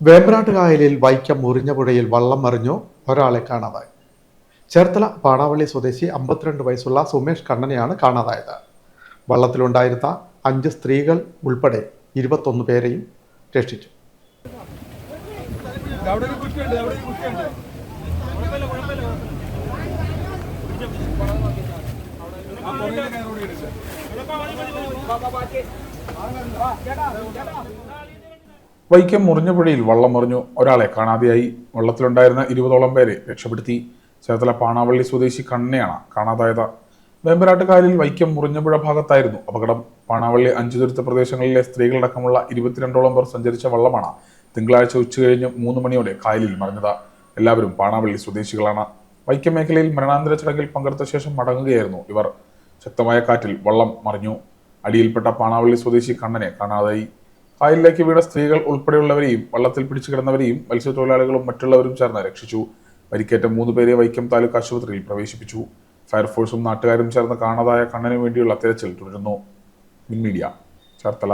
വേമ്പനാട്ട് കായലിൽ വൈക്കം മുറിഞ്ഞപുഴയിൽ വള്ളം മറിഞ്ഞു ഒരാളെ കാണാതായി. ചേർത്തല പാടാവള്ളി സ്വദേശി അമ്പത്തിരണ്ട് വയസ്സുള്ള സുമേഷ് കണ്ണനെയാണ് കാണാതായത്. വള്ളത്തിലുണ്ടായിരുന്ന അഞ്ച് സ്ത്രീകൾ ഉൾപ്പെടെ ഇരുപത്തൊന്ന് പേരെയും രക്ഷിച്ചു. അവിടെ വൈക്കം മുറിഞ്ഞപുഴയിൽ വള്ളം മറിഞ്ഞു. ഒരാളെ കാണാതെയായി. വള്ളത്തിലുണ്ടായിരുന്ന ഇരുപതോളം പേരെ രക്ഷപ്പെടുത്തി. ചേർത്തല പാണാവള്ളി സ്വദേശി കണ്ണയാണ് കാണാതായത്. വേമ്പരാട്ടുകാലിൽ വൈക്കം മുറിഞ്ഞപുഴ ഭാഗത്തായിരുന്നു അപകടം. പാണാവള്ളി അഞ്ചു ദുരിത പ്രദേശങ്ങളിലെ സ്ത്രീകളടക്കമുള്ള ഇരുപത്തിരണ്ടോളം പേർ സഞ്ചരിച്ച വള്ളമാണ് തിങ്കളാഴ്ച ഉച്ചകഴിഞ്ഞ് മൂന്ന് മണിയോടെ കായലിൽ മറിഞ്ഞത്. എല്ലാവരും പാണാവള്ളി സ്വദേശികളാണ്. വൈക്കം മേഖലയിൽ മരണാന്തര ചടങ്ങിൽ പങ്കെടുത്ത ശേഷം മടങ്ങുകയായിരുന്നു ഇവർ. ശക്തമായ കാറ്റിൽ വള്ളം മറിഞ്ഞു. അടിയിൽപ്പെട്ട പാണാവള്ളി സ്വദേശി കണ്ണനെ കാണാതായി. കായലിലേക്ക് വീണ സ്ത്രീകൾ ഉൾപ്പെടെയുള്ളവരെയും വള്ളത്തിൽ പിടിച്ചു കിടന്നവരെയും മത്സ്യത്തൊഴിലാളികളും മറ്റുള്ളവരും ചേർന്ന് രക്ഷിച്ചു. പരിക്കേറ്റ മൂന്ന് പേരെ വൈക്കം താലൂക്ക് ആശുപത്രിയിൽ പ്രവേശിപ്പിച്ചു. ഫയർഫോഴ്സും നാട്ടുകാരും ചേർന്ന് കാണാതായ കണ്ണനു വേണ്ടിയുള്ള തിരച്ചിൽ തുടരുന്നു. മീഡിയ ചേർത്തല.